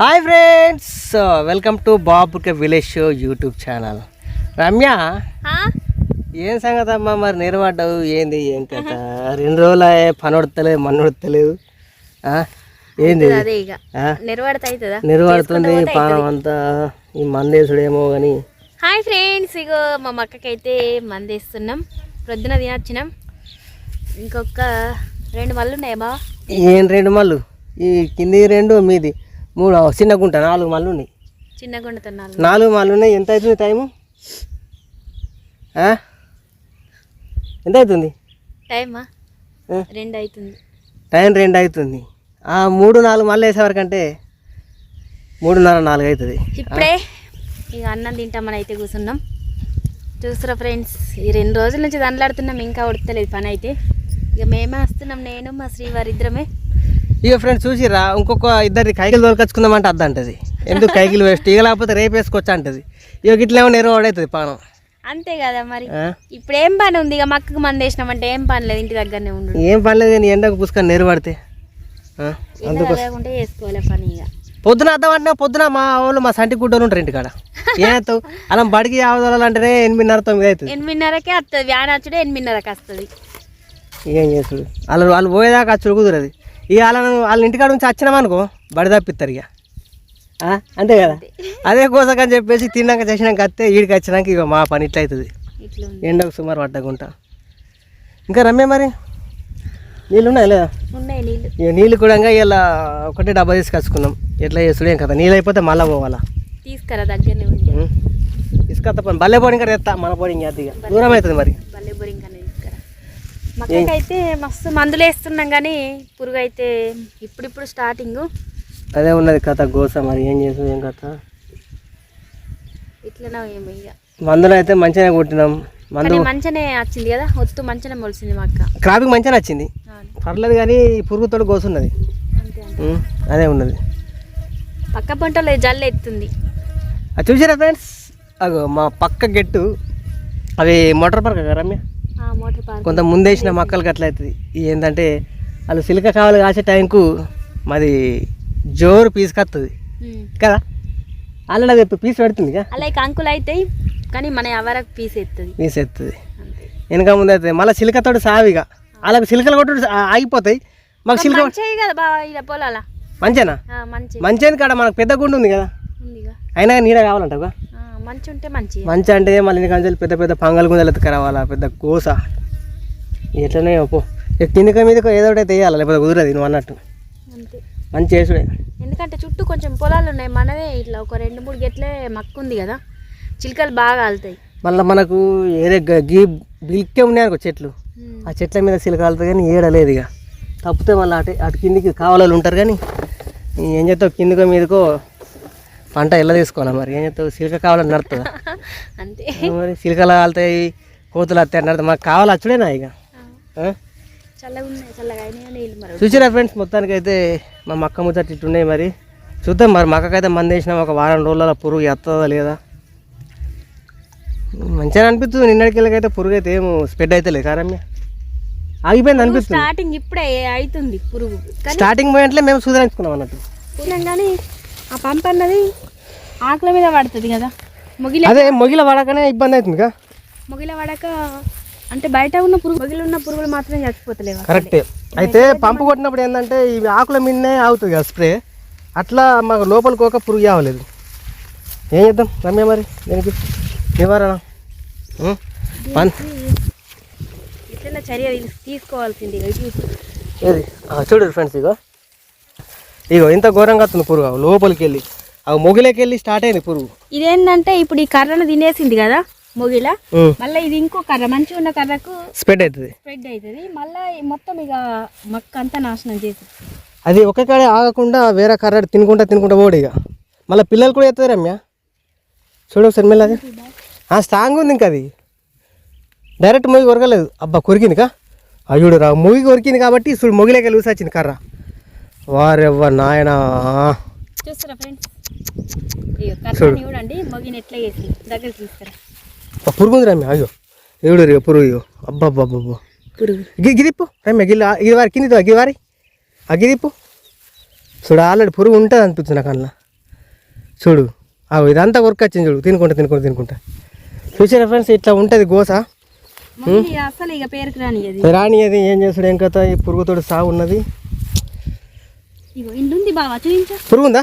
Hi friends welcome to బాబుకే village show YouTube channel Ramya ఏం సంగతి అమ్మా మరి నిలబడ్డావు? ఏంది? ఏం కథ? రెండు రోజులు పని ఉడతలేదు మన్ను ఉడతలేదు? ఏంది? నిలబడుతుంది పానం అంతా ఈ మందేసుడేమో కానీ హాయ్ ఫ్రెండ్స్ ఇగో మా మక్కకైతే మందేస్తున్నాం. ప్రొద్దున తినొచ్చినాం. ఇంకొక రెండు మళ్ళీ ఉన్నాయి బా ఏం రెండు మళ్ళు? ఈ కింది రెండు మీది? మూడు చిన్న గుంట నాలుగు మళ్ళు ఉన్నాయి. చిన్న గుండుతున్నాను నాలుగు. మళ్ళు ఉన్నాయి. ఎంత అవుతుంది టైము? ఎంత అవుతుంది? టైమా? రెండు అవుతుంది. టైం రెండు అవుతుంది. ఆ మూడు నాలుగు మళ్ళీ వేసేవరకంటే మూడున్నర నాలుగు అవుతుంది. ఇప్పుడే ఇక అన్నం తింటామని అయితే కూర్చున్నాం. చూస్తారా ఫ్రెండ్స్ ఈ రెండు రోజుల నుంచి దండలాడుతున్నాం ఇంకా ఉడతలేదు పని అయితే. ఇక మేమే వస్తున్నాం నేను మా శ్రీవారి ఇద్దరమే ఇక ఫ్రెండ్స్ చూసిరా ఇంకొక ఇద్దరి కైకిలు దొరకచ్చుకుందామంటే అద్ద అంటది ఎందుకు కైకిలు వేస్ట్ ఇక లేకపోతే రేపు వేసుకోవచ్చు అంటది. ఇక ఇట్లా ఏమో నెరవ అవుతుంది పానం. అంతే కదా మరి? ఇప్పుడు ఏం పని ఉంది? ఇక మక్కకు మంది వేసినామంటే ఏం పని లేదు? ఇంటి దగ్గరనే ఉండు. ఏం పర్లేదు కానీ ఎండకు పుసుకొని నెరవ పడితే. చేసుకోవాలి పని ఇక పొద్దున అద్దామంటే పొద్దున మా వాళ్ళు మా సంటి గుడ్డలు ఉంటారు ఇంటికాడ. ఏమవుతావు అలా బడికి ఆవదాలంటేనే ఎనిమిదిన్నర తొమ్మిది అవుతుంది. ఎనిమిదిన్నరకే వస్తుంది. వ్యాన్ వచ్చుడే ఎనిమిదిన్నరకి వస్తుంది. ఏం చేసుడు వాళ్ళు వాళ్ళు పోయేదాకా వచ్చి కుదరదు ఇక వాళ్ళను వాళ్ళ ఇంటికాడ నుంచి వచ్చినామనుకో బడి తప్పిస్తారు ఇక? అంతే కదా? అదే కోసకని చెప్పేసి తిన్నాక చేసినాక వస్తే ఈడికి వచ్చినాక ఇక మా పని ఇట్లా అవుతుంది. ఎండకు సుమారు పట్టకుంటా ఇంకా రమ్య మరి? నీళ్ళు ఉన్నాయి లేదా? ఇక నీళ్ళు. కూడా ఇలా ఒకటే డబ్బా తీసుకొచ్చుకున్నాం. ఎట్లా చేసుడు ఏం కదా? నీళ్ళు అయిపోతే మళ్ళీ పోవాలా? తీసుకురా దగ్గరనే. ఇసుకత్త పని. బల్లె పోనీ ఇంకా తెస్తా మన పోనీ ఇక. దూరం అవుతుంది మరి భలే బొరింగ్ అనేది తీసుకురా మక్కకైతే మస్తు మందులు వేస్తున్నాం కానీ పురుగు అయితే ఇప్పుడిప్పుడు స్టార్టింగ్. అదే ఉన్నది కథ గోస మరి ఏం చేసాం ఏం కథ? ఇట్లనే ఏమో ఇక మందులు అయితే మంచిగానే కొట్టినాం. మందు మంచిగానే వచ్చింది కదా ఒత్తు మంచిగానే మొలిసింది మా అక్క. క్రాపింగ్ మంచిగా వచ్చింది. పర్లేదు కానీ పురుగుతో గోసున్నది. అదే ఉన్నది. పక్క పంటలో జల్లు ఎత్తుంది. చూసారా ఫ్రెండ్స్? అగో మా పక్క గెట్టు అవి మోటార్ పార్క్ రమ్య? కొంత ముందేసిన మొక్కలకి అట్లా అవుతుంది. ఏంటంటే వాళ్ళు సిలిక కావాలి కాసే టైంకు మాది జోరు పీసుకొస్తుంది. కదా? అది పీస్ పెడుతుంది అలా కంకులు అవుతాయి కానీ మన ఎవరకు పీస్ ఎత్తుంది. పీస్ ఎత్తుంది. వెనక ముందు అవుతుంది మళ్ళీ సిలికతోటి సావిగా వాళ్ళకి సిలికలు కొట్టు ఆగిపోతాయి. మాకు సిలిక కదా ఇలా పొలాల. మంచిగా మంచి. కాడ మనకు పెద్ద గుండు ఉంది కదా? అయినా నీడ కావాలంట ఆ, మంచి ఉంటే మంచి మంచి అంటే మళ్ళీ ఇంటికి పెద్ద పెద్ద పంగల్ గుంజలు ఎత్తుకురావాలా పెద్ద కోస ఎట్లనే పో. కిందిక మీద ఏదో ఒకటి వేయాలి లేకపోతే కుదరదు నువ్వు అన్నట్టు. మంచి చేసుడే. ఎందుకంటే చుట్టూ కొంచెం పొలాలు ఉన్నాయి. మనదే ఇట్లా ఒక రెండు మూడు గెట్లే మక్కు ఉంది కదా. చిలుకలు బాగా ఆలుతాయి. మళ్ళీ మనకు ఏదే గ- బిల్కే ఉన్నాయి అనుకో చెట్లు. ఆ చెట్ల మీద సిలక కాలుతుంది కానీ ఏడలేదు ఇక. తప్పితే మళ్ళీ అటు అటు కిందికి కావాలి ఉంటారు కానీ ఏం చేస్తావు? కిందికో మీదకో పంట ఎలా తీసుకోవాలి మరి? ఏం చేస్తావు? సిలక కావాలని నడుతుందా అంతే. మరి సిలకలు కాలుతాయి కోతులు వస్తాయి నడుతుంది మాకు కావాలి? వచ్చుడేనా ఇక? చూసిరా ఫ్రెండ్స్ మొత్తానికి అయితే మా మక్క ముచ్చట్లు ఇట్టున్నాయి మరి. చూద్దాం మరి మక్కకైతే మంది వేసినాం. ఒక వారం రోజుల పురుగు ఎత్తదా లేదా? మంచిగా అనిపిస్తుంది. నిన్నటికెళ్ళకైతే పురుగు అయితే ఏమో స్ప్రెడ్ అయితే లేదు. కారమ్య ఆగిపోయింది అనిపిస్తుంది. స్టార్టింగ్ ఇప్పుడే అవుతుంది పురుగు. స్టార్టింగ్ పోయినట్లే మేము సుధరించుకున్నాం అన్నట్టు. కానీ ఆ పంప అన్నది ఆకుల మీద పడుతుంది కదా. మొగిల అదే మొగిల పడకనే ఇబ్బంది అవుతుందిగా మొగిల పడక అంటే బయట ఉన్న పురుగు మొగిలి ఉన్న పురుగులు మాత్రమే చచ్చిపోతలేవా కరెక్టే. అయితే పంపు కొట్టినప్పుడు ఏంటంటే ఇవి ఆకుల మీదనే ఆగుతుంది కదా స్ప్రే. అట్లా మాకు లోపలికి ఒక పురుగు ఆవలేదు ఏం చేద్దాం? రమ్య మరి దీనికి నివారణ? పన్ ఇట్లా చర్య తీసుకోవాల్సింది. చూడు ఫ్రెండ్స్ ఇగో. ఇగో ఇంత ఘోరంగా వస్తుంది పురుగు. లోపలికి వెళ్ళి ఆ మొగిలోకి వెళ్ళి స్టార్ట్ అయింది పురుగు. ఇదేంటంటే ఇప్పుడు ఈ కర్రను తినేసింది కదా మొగిల. మళ్ళీ ఇది ఇంకో కర్ర మంచిగా ఉన్న కర్రకు స్ప్రెడ్ అవుతుంది. స్ప్రెడ్ అవుతుంది. మళ్ళీ మొత్తం ఇక మక్క అంతా నాశనం చేసి అది ఒక కాడే ఆగకుండా వేరే కర్ర తినుకుంటా తినుకుంటా పోడు ఇక. మళ్ళీ పిల్లలు కూడా ఎత్తుంది రమ్య? చూడు ఒకసారి మెల్ల అది. స్ట్రాంగ్ ఉంది ఇంకా అది. డైరెక్ట్ మొగి కొరకలేదు. అబ్బా కొరికింది కా? అయ్యుడు రా మొగి కొరికింది కాబట్టి చూడు మొగిలోకి లూసి వచ్చింది కర్ర. వారెవ్వ నాయనా. చూస్తారా ఫ్రెండ్స్? ఇక కర్రని చూడండి మొగిని ఎట్లా చేసి దగ్గర తీసుకురా. ఆ పురుగు ఉంది రమ్య అయ్యో. ఏడు రే పురుగు ఇగో అబ్బా అబ్బా అబ్బా పురుగు. గి గిదిప్పు రమ్య గిల్ల ఇది వారి కింది గివారి ఆ గిదిప్పు చూడు ఆల్రెడీ పురుగు ఉంటుంది అనిపిస్తుంది నాకు అందులో చూడు అవు ఇదంతా వర్క్ వచ్చింది చూడు. తినుకుంటా తినుకుంటా తినుకుంటా. చూసారా ఫ్రెండ్స్ ఇట్లా ఉంటుంది గోస? అది ఏం చేస్తాడు ఏం కథ? ఈ పురుగుతోటి సాగు ఉన్నది. ఇగో ఇంటుంది బావా చూపించు పురుగు ఉందా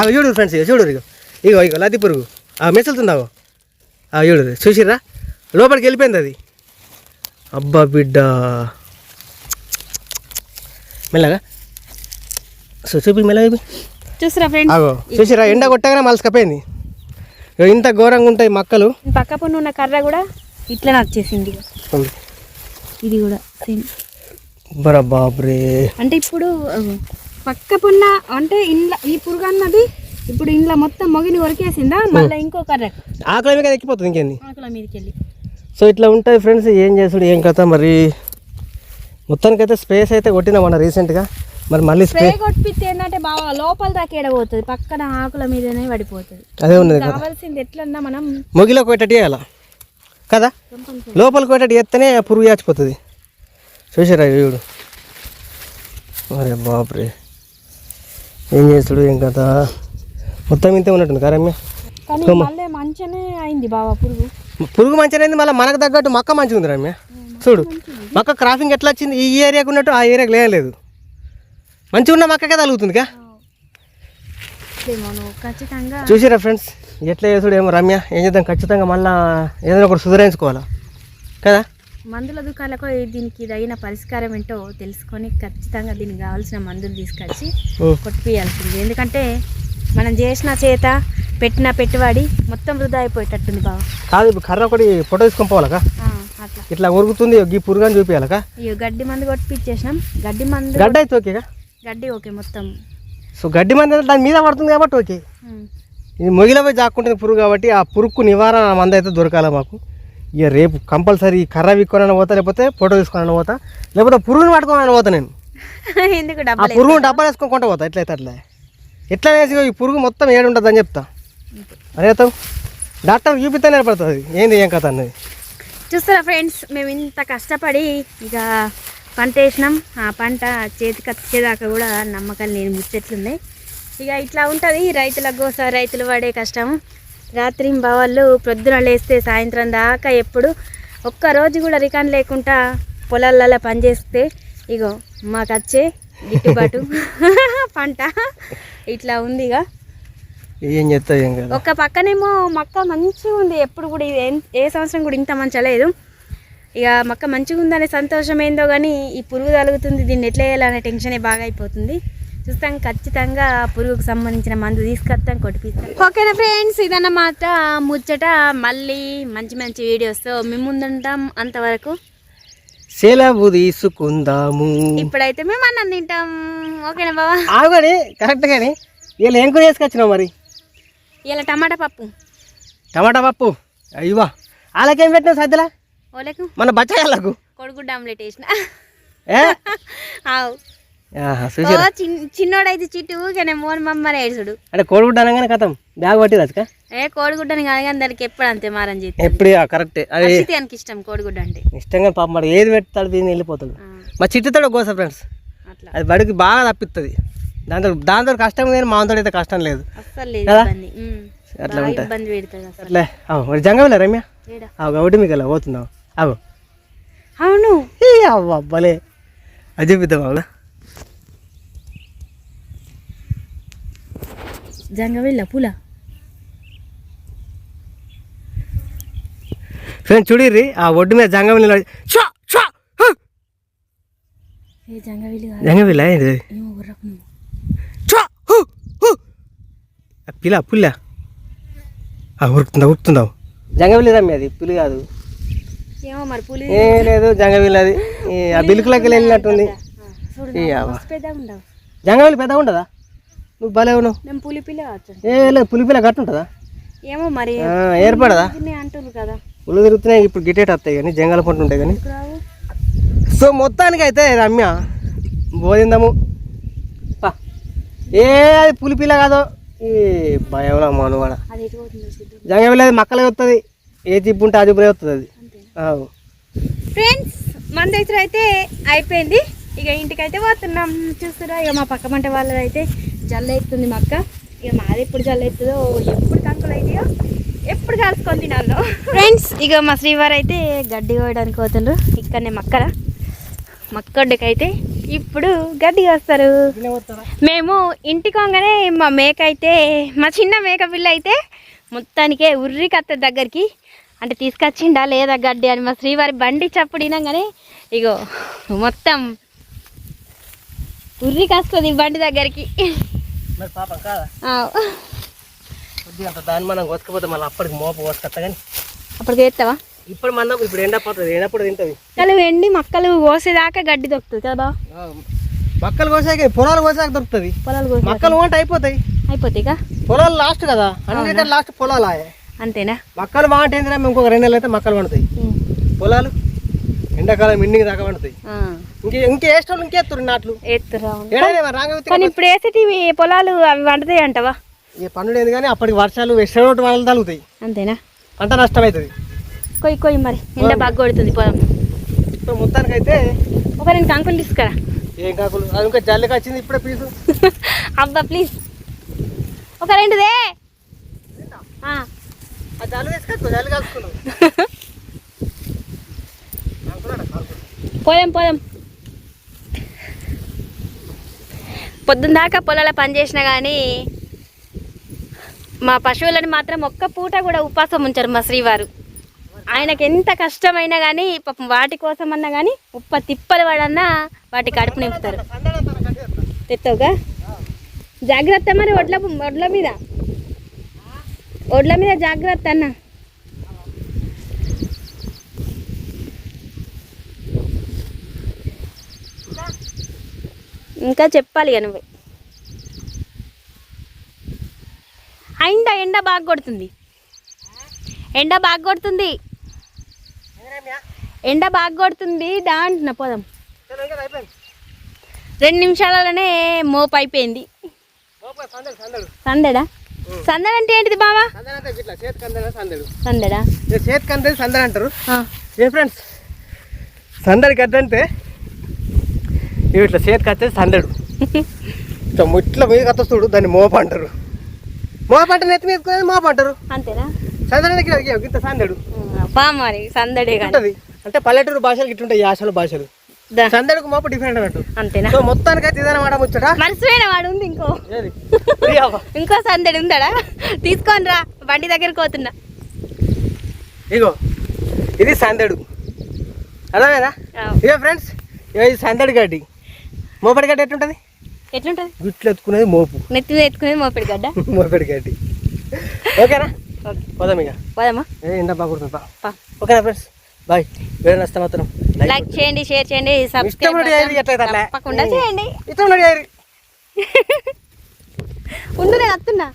అవి చూడు ఫ్రెండ్స్ ఇక చూడు ఇగో. ఇగో ఇగో లద్ది పురుగు. ఆ మెసులుతుందావు ఆ చూడు చూసిర్రా? లోపలికి వెళ్ళిపోయింది అది. అబ్బా బిడ్డ. మెల్లగా. సో చూపి మెల్లగా చూసారా ఫ్రెండ్స్ అగో చూసిరా ఎండ కొట్టగానే మలసకపోయింది ఇంత ఘోరంగా ఉంటాయి మక్కలు. పక్క పన్ను ఉన్న కర్ర కూడా ఇట్లనే వచ్చేసింది. ఇది కూడా సేమ్. బరా బాబ్రే అంటే ఇప్పుడు అగో, పక్క పున్న అంటే ఇంట్లో ఈ పురుగు అన్నది ఇప్పుడు ఇంట్లో మొత్తం మొగిని కొరికేసిందా? మళ్ళీ ఇంకో కర్ర. ఆకలి మీద ఎక్కిపోతుంది ఇంకేంది ఆకుల మీదకి వెళ్ళి సో ఇట్లా ఉంటాయి ఫ్రెండ్స్ ఏం చేస్తాడు ఏం కథ మరి మొత్తానికైతే స్పేస్ అయితే కొట్టినా మొన్న రీసెంట్గా మరి మళ్ళీ స్ప్రే కొట్టిపిస్తే ఏంటంటే బాగా లోపల దాకా ఎడబోతుంది పక్కన ఆకుల మీదనే పడిపోతుంది. అదే ఉన్నది కావాల్సింది ఎట్లన్నా మనం మొగిలోకి పెట్టేటి చేయాల? కదా? లోపలికి పెట్టేటి చేస్తేనే పురుగు యాచిపోతుంది. చూసారా వీడు? అరే బాప్రే. ఏం చేస్తాడు ఏం కథ? మొత్తం ఇంతే ఉన్నట్టుంది కరమ్య కానీ మళ్ళీ మంచిగానే అయింది బావా పురుగు. పురుగు మంచిగా మళ్ళీ మనకు తగ్గట్టు మక్క మంచిగా ఉంది రమ్య. చూడు మక్క క్రాఫింగ్ ఎట్లా వచ్చింది? ఈ ఏరియాకు ఉన్నట్టు ఆ ఏరియాకి లేదు. మంచిగా ఉన్న మక్కకే తగులుతుందిగా? ఖచ్చితంగా చూసిరా ఫ్రెండ్స్ ఎట్లా చేసుడు ఏమో రమ్య. ఏం చేద్దాం? ఖచ్చితంగా మళ్ళీ ఏదైనా ఒకటి సుధరించుకోవాలా కదా? మందుల దుకాణాలకు దీనికి తగిన పరిష్కారం ఏంటో తెలుసుకొని ఖచ్చితంగా దీనికి కావాల్సిన మందులు తీసుకొచ్చి. కొట్టిపియాల్సింది. ఎందుకంటే మనం చేసిన చేత పెట్టిన పెట్టుబడి మొత్తం వృధా అయిపోయేటట్టుంది బావ. కాదు ఇప్పుడు కర్ర ఒకటి ఫోటో తీసుకొని పోవాలకా? అట్లా. ఇట్లా ఉరుకుతుంది ఈ పురుగని చూపించాలకా ఇక గడ్డి మందు కొట్టిపించేసినాం గడ్డి మందు గడ్డ అయితే ఓకేగా గడ్డి ఓకే మొత్తం. సో గడ్డి మంది దాని మీద పడుతుంది కాబట్టి ఓకే. ఇది మొగిల పోయి జాక్కుంటుంది పురుగు కాబట్టి ఆ పురుగుకు నివారణ మంద అయితే దొరకాలి మాకు. ఇక రేపు కంపల్సరీ కర్ర విక్కొని పోతా లేకపోతే ఫోటో తీసుకొని పోతా లేకపోతే పురుగుని పట్టుకొని పోతా నేను. ఆ పురుగుని డబ్బాలు వేసుకొని కొంట పోతా ఎట్లయితే అట్లా. ఎట్లా వేసి ఈ పురుగు మొత్తం ఏడు ఉంటుంది అని చెప్తా. అదే డాక్టర్ చూపిస్తే నేర్పడుతుంది ఏంది ఏం కథ అన్నది. చూస్తారా ఫ్రెండ్స్ మేము ఇంత కష్టపడి ఇక పంట వేసినాం. ఆ పంట చేతికి వచ్చేదాకా కూడా నమ్మకాలు లేని ముచ్చట్లున్నాయి ఇక ఇట్లా ఉంటుంది రైతుల గోస రైతులు పడే కష్టం రాత్రి బావాళ్ళు ప్రొద్దున లేస్తే సాయంత్రం దాకా ఎప్పుడు ఒక్క రోజు కూడా రికాన్ లేకుండా పొలాలలో పనిచేస్తే ఇగో మాకు వచ్చే గిట్టుబాటు పంట ఇట్లా ఉంది ఇక ఏం కదా. ఒక పక్కనేమో మక్క మంచిగా ఉంది. ఎప్పుడు కూడా ఇది ఏం- ఏ సంవత్సరం కూడా ఇంత మంచిగా లేదు. ఇక మక్క మంచిగా ఉందనే సంతోషం ఏందో కానీ ఈ పురుగు తలుగుతుంది. దీన్ని ఎట్లా వేయాలనే టెన్షనే బాగా అయిపోతుంది. చూస్తాం. ఖచ్చితంగా పురుగుకు సంబంధించిన మందు తీసుకొస్తాం కొట్టిపిస్తాం. ఓకేనా ఫ్రెండ్స్? ఇదన్నమాట ముచ్చట. మళ్ళీ మంచి మంచి వీడియోస్తో మేము ముందుంటాం. అంతవరకు సెలవు తీసుకుందాము. ఇప్పుడైతే మేము అన్నం తింటాం. ఓకేనా బావా? ఆగని కరెక్ట్ కానీ. వీళ్ళు ఏం కూర చేసుకొచ్చినావు మరి? ఇలా టమాటా పప్పు. టమాటా పప్పు? అయ్యవా వాళ్ళకేం పెట్టినావు సద్యలా ఓలేకు మన బచ్చగాళ్ళకు? కొడుగుడ్డ ఆమ్లెట్ వేసిన. ఏ? ఆవు. చిన్నోడైతే చిట్టు ఊరికే మోన్ మమ్మని ఏడుచుడు అంటే కోడిగుడ్డ అనగానే కథం. బ్యాగ్ పట్టి రాజుక ఏ కోడిగుడ్డని కాదు కానీ దానికి ఎప్పుడు అంతే మారం చేతి ఎప్పుడు కరెక్ట్. అది అక్షితానికి ఇష్టం కోడిగుడ్డ అంటే. ఇష్టంగా పాప మరి ఏది పెడతాడు దీన్ని వెళ్ళిపోతాడు. ఆ, మా చిట్టుతాడు గోస ఫ్రెండ్స్. అట్లా. అది బడికి బాగా తప్పిస్తుంది దాంతో దాంతో కష్టం లేదు మాతో అయితే కష్టం లేదు. కదా? అట్లా ఉంటుంది అట్లే. అవు జంగమిలే రమ్య? అవు మీకు వెళ్ళా పోతున్నావు? అవు. అవును. అవ్వ అవ్వలే అది చూపిద్దాం అవునా జంగవిల్ల పూల ఫ్రెండ్స్ చూడిర్రి ఆ ఒడ్డు మీద జంగమిల్ ఏ జంగవిల్లి జంగమిల్ ఏంటి ఏమో పిల్ల పుల్ల ఉరుకుతుందా ఉరుకుతుందావు జంగవిల్లి రమ్య అది పులి కాదు ఏమో మరి పులి ఏ లేదు జంగవిల్లి అది ఆ బిల్కులకి వెళ్ళినట్టుంది జంగవిల్లి పెద్దగా ఉండదా నువ్వు భలే ఉన్నావు మేము పులి పిల్ల కావచ్చు. ఏ లేదు పులి పిల్ల గట్టు ఉంటుందా ఏమో మరి ఏర్పడదా? అంటున్నారు కదా. పులు తిరుగుతున్నాయి ఇప్పుడు గిట్టేట వస్తాయి కానీ జంగల పంట ఉంటాయి కానీ. సో మొత్తానికి అయితే రమ్య బోధిందాము. ఏ అది పులి పిల్ల కాదో. ఈ భయంలో మనవాడ అది మక్కలే వస్తుంది ఏ తిప్పు ఉంటే అది ఇప్పుడే వస్తుంది అది. ఫ్రెండ్స్ మన దగ్గర అయితే అయిపోయింది. ఇక ఇంటికైతే పోతున్నాం. చూస్తున్నా ఇక మా పక్క పంట వాళ్ళది అయితే జల్ల ఎత్తుంది మా అక్క. ఇక మాది ఎప్పుడు చల్లెత్తుందో ఎప్పుడు కంకులు అవుతాయో ఎప్పుడు కలుసుకొని తినాలో. ఫ్రెండ్స్ ఇక మా శ్రీవారు అయితే గడ్డి కోయడానికి పోతుండ్రు. ఇక్కడనే మక్కల మక్కొడ్డుకైతే ఇప్పుడు గడ్డి వస్తారు మేము ఇంటికి వంగనే మా మేక అయితే మా చిన్న మేక పిల్ల అయితే మొత్తానికే ఉర్రి కత్త దగ్గరికి అంటే తీసుకొచ్చిండా లేదా గడ్డి అని మా శ్రీవారి బండి చప్పుడు వినంగానే ఇగో మొత్తం ఉర్రి కాస్తుంది బండి దగ్గరికి. మరి పాపం కాదా? కొద్దిగా అంత దాన్ని మనం కోసుకపోతే మళ్ళీ అప్పటికి మోప కోసుకొస్తా కానీ. అప్పటికి వేస్తావా ఇప్పుడు మనం ఇప్పుడు ఎండపోతుంది ఎండప్పుడు తింటుంది. మక్కలు ఎండి మక్కలు కోసేదాకా గడ్డి దొరుకుతుంది కదా మక్కలు కోసాక పొలాలు కోసాక దొరుకుతుంది. పొలాలు కోసి మక్కలు వంట అయిపోతాయి. అయిపోతాయి పొలాలు లాస్ట్ కదా. అన్నిటికంటే లాస్ట్ పొలాలు అంతేనా? మక్కలు బాగుంటాయి మేము ఇంకొక రెండు నెలలు అయితే మక్కలు పండుతాయి. పొలాలు ఎండాకాలం ఎండింగ్ దాకా పండుతాయి. ఇంకే ఇంకేస్తారు నాట్లు? కానీ ఇప్పుడు వేసేటివి పొలాలు అవి వండుతాయి అంటవా? ఈ పన్నుడు ఏంది కానీ అప్పటికి వర్షాలు వెస్టర్న్ వాళ్ళు తగులుతాయి అంతేనా? పంట నష్టం అవుతుంది కొయ్యి కొయ్యి మరి ఎండ బాగా కొడుతుంది పొలం. ఇప్పుడు మొత్తానికి అయితే ఒక రెండు కంకులు తీసుకురా. ఏం కాకులు? అది ఇంకా జల్లికి వచ్చింది ఇప్పుడే పీసు అబ్బా ప్లీజ్ ఒక రెండుదే ఆ, ఆ జల్లు తీసుకొచ్చు జల్లి కలుసుకున్నావు పోదాం పోదాం పొద్దున్న దాకా పొలాల పని చేసినా కానీ మా పశువులను మాత్రం ఒక్క పూట కూడా ఉపాసం ఉంచారు మా శ్రీవారు. ఆయనకి ఎంత కష్టమైనా కానీ పాపం వాటి కోసం అన్నా కానీ ఉప్ప తిప్పలు వాడన్నా వాటి కడుపు నింపుతారు. తెత్తవుగా? జాగ్రత్త మరి ఒడ్ల ఒడ్ల మీద. ఒడ్ల మీద జాగ్రత్త అన్నా. ఇంకా చెప్పాలి ఇక నువ్వే. ఎండ ఎండ బాగా కొడుతుంది. ఎండ బాగా కొడుతుంది. ఎండ బాగా కొడుతుంది దా అంటున్నా పోదాం. రెండు నిమిషాలలోనే మోపు అయిపోయింది. సందడు? సందడు సందడా సందడ అంటే ఏంటిది బావా? సందడు? అంటే ఇట్లా చేతి కందడు సందడు. సందడా? ఇక చేతి కందది సందడు అంటారు? ఏ ఫ్రెండ్స్ సందడికి అంటే ఇవి ఇట్లా చేతికి వచ్చేది సందడు ఇట్లా ముట్ల మీద కత్తొస్తుడు దాన్ని మోప అంటారు. మోప అంటే నెత్తి మీద మోప అంటారు. అంతేనా? సందడానికి ఇంత సందడు. మరి సందడే ఉంటది అంటే పల్లెటూరు భాషలు ఇట్లుంటాయి యాసల భాషలు. సందడికి మోప డిఫరెంట్ అన్నట్టు. అంతేనా? సో మొత్తానికి అయితే ఇదన్నమాట ముచ్చట? మర్చిపోయిన వాడు ఉంది ఇంకో? ఇంకో సందడి ఉందడా? తీసుకొని రా బండి దగ్గరికి పోతున్నా. ఇగో ఇది సందడు. అర్థమేనా ఇగో ఫ్రెండ్స్ ఇగో ఇది సందడి గడ్డి. మోపడి గడ్డి ఎట్లుంటుంది? ఎట్లుంటది? గుట్లు ఎత్తుకునేది మోపు. నెత్తి ఎత్తుకునేది మోపిడి గడ్డ మోపడి గడ్డి ఓకేనా? ఓకే. పోదాం ఇక. పోదామా? ఏ ఎండ బాగుంటుంది పా. ఓకేనా ఫ్రెండ్స్ బాయ్ వేరే నష్టం మాత్రం లైక్ చేయండి షేర్ చేయండి సబ్స్క్రైబ్. తప్పకుండా చేయండి. ఇష్టం. ఉండు నేను వస్తున్నా